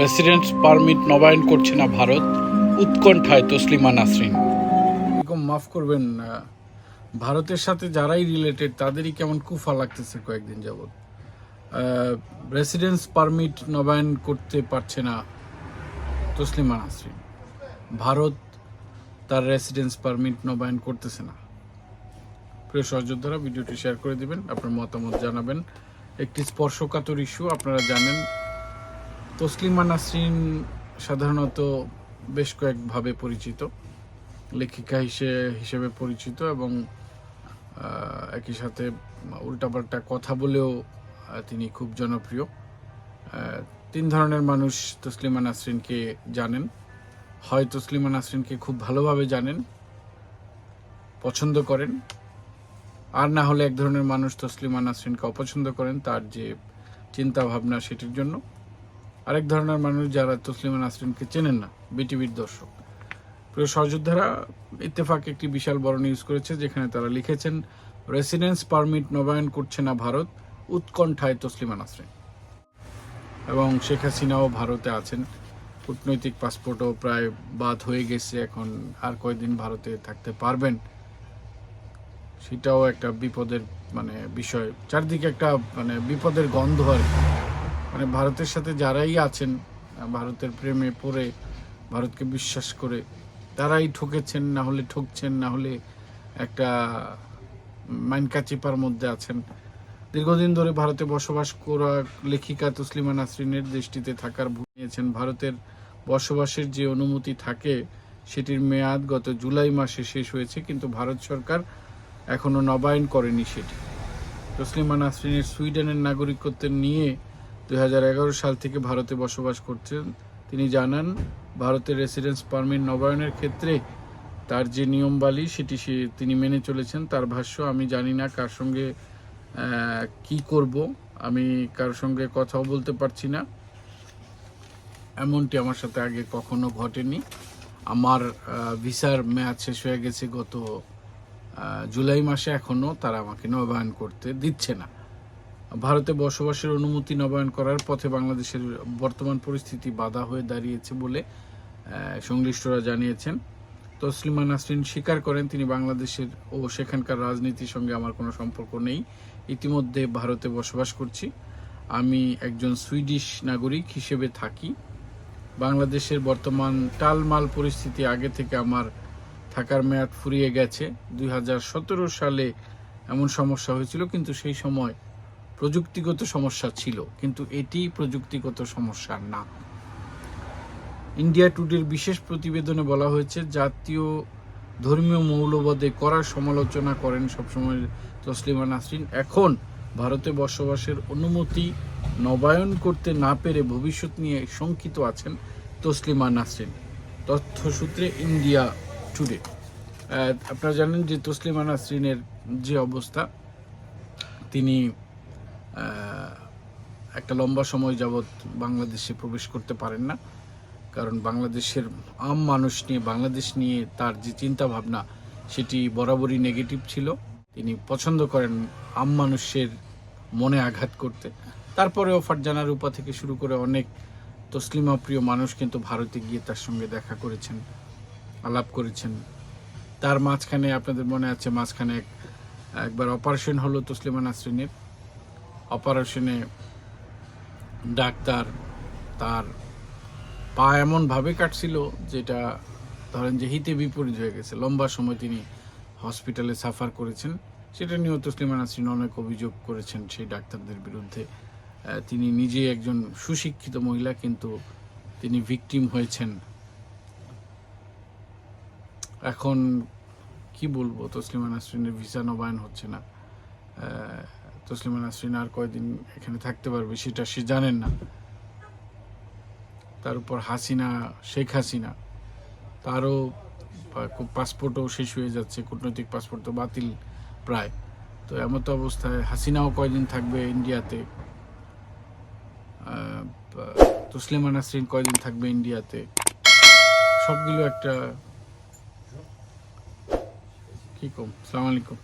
Residence permit নবায়ন করছে না ভারত। উৎকণ্ঠায় তসলিমা নাসরিন। এরকম মাফ করবেন ভারতের সাথে যারাই রিলেটেড তাদেরই কেমন কুফা লাগতেছে কয়েকদিন যাবৎ। রেসিডেন্স পারমিট নবায়ন করতে পারছে না তসলিমা নাসরিন। ভারত তার রেসিডেন্স পারমিট নবায়ন করতেছে না। প্রিয় সহযোদ্ধারা, ভিডিওটি শেয়ার করে দিবেন, আপনার মতামত জানাবেন। একটি স্পর্শকাতর ইস্যু আপনারা জানেন তসলিমা নাসরিন সাধারণত বেশ কয়েকভাবে পরিচিত, লেখিকা হিসেবে হিসেবে পরিচিত এবং একই সাথে উল্টাপাল্টা কথা বলেও তিনি খুব জনপ্রিয়। তিন ধরনের মানুষ তসলিমা নাসরিনকে জানেন। হয় তসলিমা নাসরিনকে খুব ভালোভাবে জানেন, পছন্দ করেন, আর না হলে এক ধরনের মানুষ তসলিমা নাসরিনকে অপছন্দ করেন তার যে চিন্তা ভাবনা সেটির জন্য। আরেক ধরনের মানুষ যারা তসলিমা নাসরিনকে চেনেন না, বিটিভির দর্শক। প্রিয় সহযোদ্ধারা, ইত্তেফাক একটি বিশাল বড় নিউজ করেছে যেখানে তারা লিখেছেন রেসিডেন্স পারমিট নবায়ন করছে না ভারত, উৎকণ্ঠায় তসলিমা নাসরিন। এবং শেখ হাসিনাও ভারতে আছেন। কূটনৈতিক পাসপোর্টও প্রায় বাদ হয়ে গেছে, এখন আর কয়দিন ভারতে থাকতে পারবেন? সেটাও একটা বিপদের মানে বিষয়। চারদিকে একটা মানে বিপদের গন্ধ আর কি। মানে ভারতের সাথে যারাই আছেন ভারতের প্রেমে পড়ে, ভারতকে বিশ্বাস করে, তারাই ঠকেছেন, না হলে ঠকছেন, না হলে একটা মাইনকা চিপার মধ্যে আছেন। দীর্ঘদিন ধরে ভারতে বসবাস করা লেখিকা তসলিমা নাসরিনের দেশটিতে থাকার নিয়েছেন। ভারতের বসবাসের যে অনুমতি থাকে, সেটির মেয়াদ গত জুলাই মাসে শেষ হয়েছে, কিন্তু ভারত সরকার এখনও নবায়ন করেনি সেটি। তসলিমা নাসরিনের সুইডেনের নাগরিকত্ব নিয়ে দুই হাজার এগারো সাল থেকে ভারতে বসবাস করছেন। তিনি জানান, ভারতের রেসিডেন্স পারমিট নবায়নের ক্ষেত্রে তার যে নিয়মবালি, সেটি সে, তিনি মেনে চলেছেন। তার ভাষ্য, আমি জানি না কার সঙ্গে কি করব। আমি কার সঙ্গে কথাও বলতে পারছি না। এমনটি আমার সাথে আগে কখনো ঘটেনি। আমার ভিসার মেয়াদ শেষ হয়ে গেছে গত জুলাই মাসে এখনও তারা আমাকে নবায়ন করতে দিচ্ছে না। ভারতে বসবাসের অনুমতি নবায়ন করার পথে বাংলাদেশের বর্তমান পরিস্থিতি বাধা হয়ে দাঁড়িয়েছে বলে সংশ্লিষ্টরা জানিয়েছেন। তসলিমা নাসরিন স্বীকার করেন, তিনি বাংলাদেশের ও সেখানকার রাজনীতির সঙ্গে আমার কোনো সম্পর্ক নেই। ইতিমধ্যে ভারতে বসবাস করছি। আমি একজন সুইডিশ নাগরিক হিসেবে থাকি। বাংলাদেশের বর্তমান টালমাল পরিস্থিতি আগে থেকে আমার থাকার মেয়াদ ফুরিয়ে গেছে। দুই হাজার সতেরো সালে এমন সমস্যা হয়েছিল, কিন্তু সেই সময় প্রযুক্তিগত সমস্যা ছিল, কিন্তু এটি প্রযুক্তিগত সমস্যা না। ইন্ডিয়া টুডের বিশেষ প্রতিবেদনে বলা হয়েছে, জাতীয় ধর্মীয় মৌলবাদে করার সমালোচনা করেন সবসময় তসলিমা নাসরিন। এখন ভারতে বসবাসের অনুমতি নবায়ন করতে না পেরে ভবিষ্যৎ নিয়ে শঙ্কিত আছেন তসলিমা নাসরিন। তথ্যসূত্রে ইন্ডিয়া টুডে আপনারা জানেন যে তসলিমা নাসরিনের যে অবস্থা, তিনি একটা লম্বা সময় যাবৎ বাংলাদেশে প্রবেশ করতে পারেন না। কারণ বাংলাদেশের আম মানুষ নিয়ে, বাংলাদেশ নিয়ে তার যে চিন্তা ভাবনা সেটি বরাবরই নেগেটিভ ছিল। তিনি পছন্দ করেন আম মানুষের মনে আঘাত করতে। তারপরেও ফারজানা রূপা থেকে শুরু করে অনেক তসলিমা প্রিয় মানুষ কিন্তু ভারতে গিয়ে তার সঙ্গে দেখা করেছেন, আলাপ করেছেন। তার মাঝখানে আপনাদের মনে আছে, মাঝখানে একবার অপারেশন হলো তসলিমা নাসরিনের। অপারেশনে ডাক্তার তার পা এমনভাবে কাটছিল যেটা ধরেন যে হিতে বিপরীত হয়ে গেছে। লম্বা সময় তিনি হসপিটালে সাফার করেছেন। সেটা নিয়েও তসলিমা নাসরিন অনেক অভিযোগ করেছেন সেই ডাক্তারদের বিরুদ্ধে। তিনি নিজে একজন সুশিক্ষিত মহিলা, কিন্তু তিনি ভিকটিম হয়েছেন। এখন কি বলব? তসলিমা নাসরিনের ভিসা নবায়ন হচ্ছে না। তসলিমা নাসরিন আর কয়দিন এখানে থাকতে পারবে সেটা সে জানেন না। তার উপর হাসিনা, শেখ হাসিনা, তারও পাসপোর্টও শেষ হয়ে যাচ্ছে, কূটনৈতিক পাসপোর্ট তো বাতিল প্রায়। তো এমন তো অবস্থায় হাসিনাও কয়দিন থাকবে ইন্ডিয়াতে তসলিমা নাসরিন কয়দিন থাকবে ইন্ডিয়াতে সবগুলো একটা কি কম? সালাম আলাইকুম।